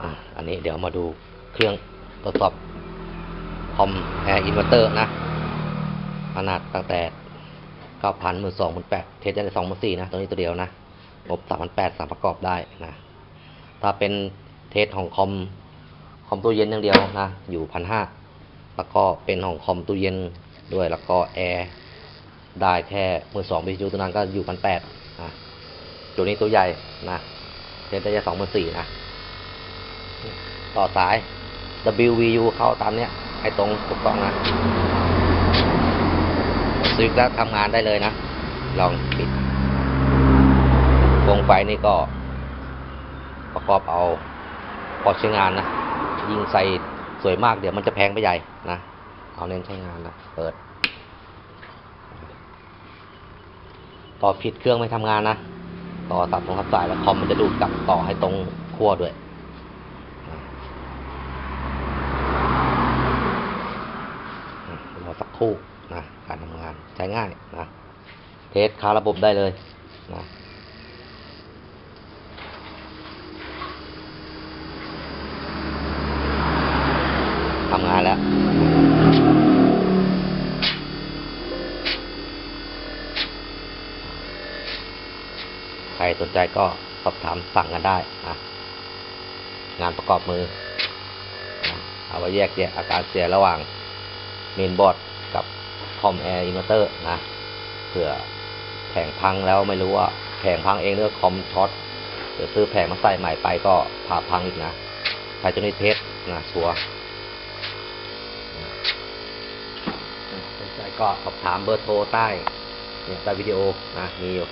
อะอันนี้เดี๋ยวมาดูเครื่องทดสอบคอมแอร์อินเวอร์เตอร์นะ ขนาดตั้งแต่เก้าพันหมื่นสองหมื่นแปดเทสได้สองหมื่นสี่นะ ตัวนี้ตัวเดียวนะงบสามพันแปดสามประกอบได้นะ ถ้าเป็นเทสของคอมคอมตู้เย็นอย่างเดียวนะ อยู่พันห้าแล้วก็เป็นของคอมตู้เย็นด้วย แล้วก็แอร์ได้แค่มือสองวิทยุตัวนั้นก็อยู่พันแปดนะตัวนี้ตัวใหญ่นะเทสได้แค่สองหมื่นสี่นะ ต่อสาย WVU เข้าตามเนี้ยให้ตรงถูกต้องนะสวิตช์แล้วทำงานได้เลยนะ ลองปิดวงไฟนี่ก็ ประกอบเอาพอใช้งานนะ ยิงใส่สวยมากเดี๋ยวมันจะแพงไปใหญ่นะ เอาเน้นใช้งานนะ เปิด ต่อผิดเครื่องไม่ทำงานนะ ต่อตัดตรงทับสายแล้วคอมมันจะดูดกลับต่อให้ตรงขั้วด้วยอะรอสัก คู่นะการทำงานใช้ง่ายนะเทสคาระบบได้เลยนะทำงานแล้วใครสนใจก็สอบถามสั่งกันได้นะงานประกอบมือ เอาไว้แยกแยะอาการเสียระหว่างเมนบอร์ด คอมแอร์อินเวอร์เตอร์นะเผื่อแผงพังแล้วไม่รู้ว่าแผงพังเองหรือคอมช็อตเดี๋ยวซื้อแผงมาใส่ใหม่ไปก็ผ่าพังอีกนะใช้จนนี้เทสนะชัวร์สนใจก็สอบถามเบอร์โทรใต้เนี่ยใต้วิดีโอนะมีอยู่